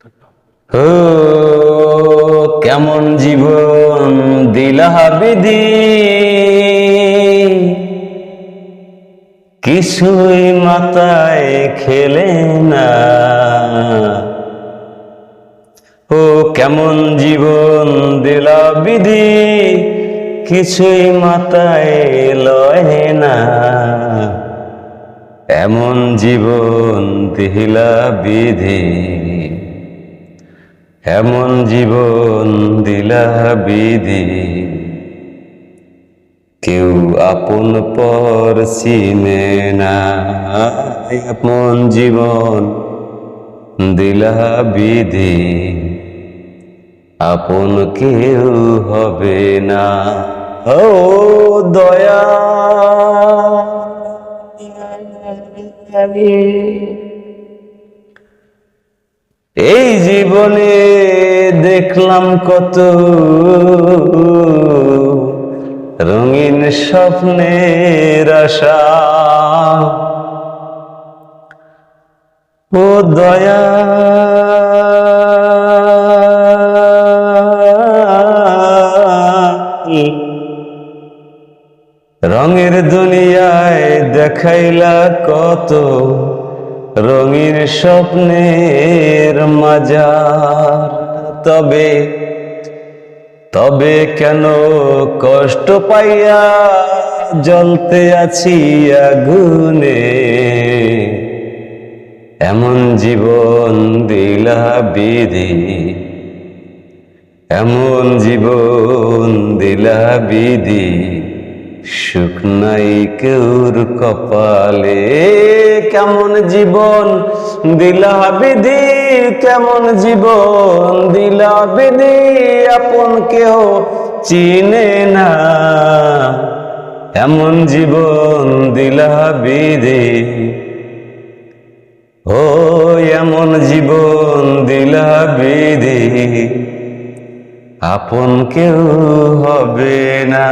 ও, কেমন জীবন দিলা বিধি কিছুই মাথায় খেলে না। ও, কেমন জীবন দিলা বিধি কিছুই মাথায় লয় না। এমন জীবন দিলা বিধি এমন জীবন দিলা বিধি কেউ আপন পর চিনে না। এমন জীবন দিলা বিধি আপন কেউ হবে না। ও দয়া। এই জীবনে দেখলাম কত রঙিন স্বপ্নের আশা। ও দয়া। রঙের দুনিয়ায় দেখাইলা কত রঙিন স্বপ্নের মাজার। তবে তবে কেন কষ্ট পাইয়া জ্বলতে আছি আগুনে? এমন জীবন দিলা বিধি। এমন জীবন দিলা বিধি। সুখ নাই কেউর কপালে। কেমন জীবন দিলা বিধি, কেমন জীবন দিলা বিধি, আপন কেউ চিনে না। এমন জীবন দিলা বিধি। ও, এমন জীবন দিলা বিধি, আপন কেউ হবে না।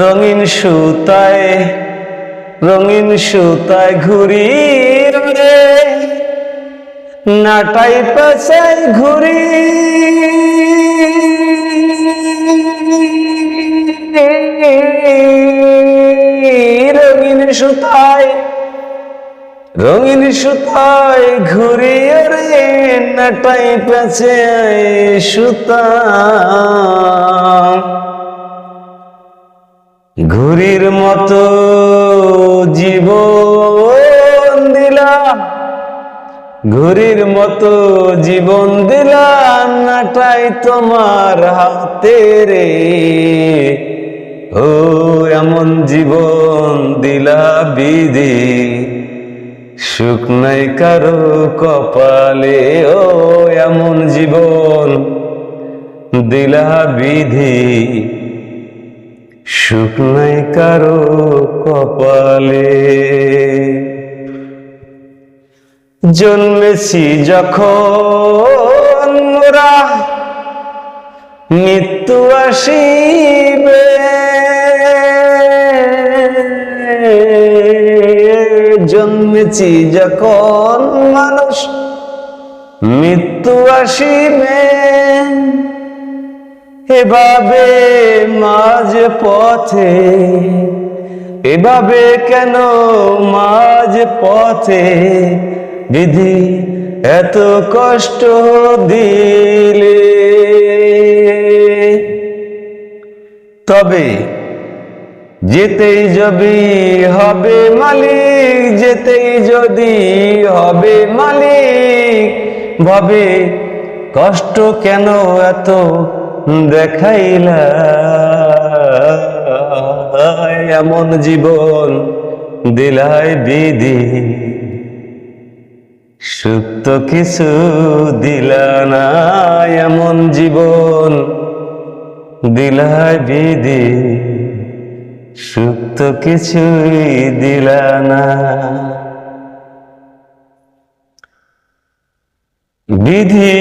রঙিন সুতায় রঙিন সুতায় ঘুরি রে। নাটাই পেছাই ঘুরি। রঙিন সুতায় রঙিন সুতায় ঘুরি রে। নাটাই পেছে সুতা। ঘুরির মতো জীবন দিলাম। ঘুরির মতো জীবন দিলাম নাটাই তোমার হাতে রে। ও, এমন জীবন দিলা বিধি। সুখ নাই কারও কপালে, ও, এমন জীবন দিলা বিধি। সুখ নাই কারও কপালে। জন্মেছি যখন মৃত্যু আসিবে। জন্মেছি যখন মানুষ মৃত্যু আসিবে। এভাবে মাঝ পথে, এভাবে কেন মাঝ পথে? বিধি এত কষ্ট দিলে। তবে যেতেই যদি হবে মালিক, যেতেই যদি হবে মালিক, ভাবে কষ্ট কেন এত দেখাইলা এমন জীবন দিলাই বিধি। সুপ্ত কিছু দিলা না এমন জীবন দিলাই বিধি। সুপ্ত কিছুই দিলা না। বিধি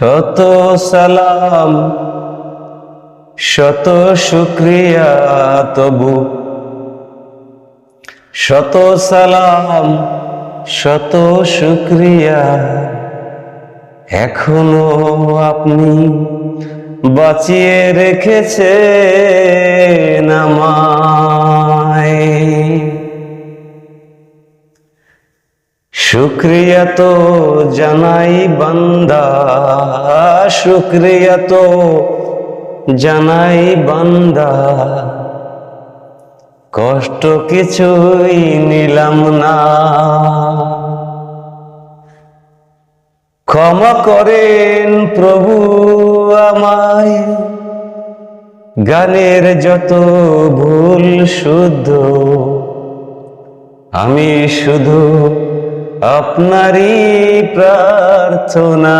শত সালাম শত শুক্রিয়া তবু। শত সালাম শত শুক্রিয়া এখনও আপনি বাঁচিয়ে রেখেছেন শুক্রিয়া তো জানাই বান্দা, শুক্রিয়া তো জানাই বান্দা। কষ্ট কিছুই নিলাম না। ক্ষমা করেন প্রভু আমায়, গানের যত ভুল শুদ্ধ, আমি শুধু আপনারই প্রার্থনা।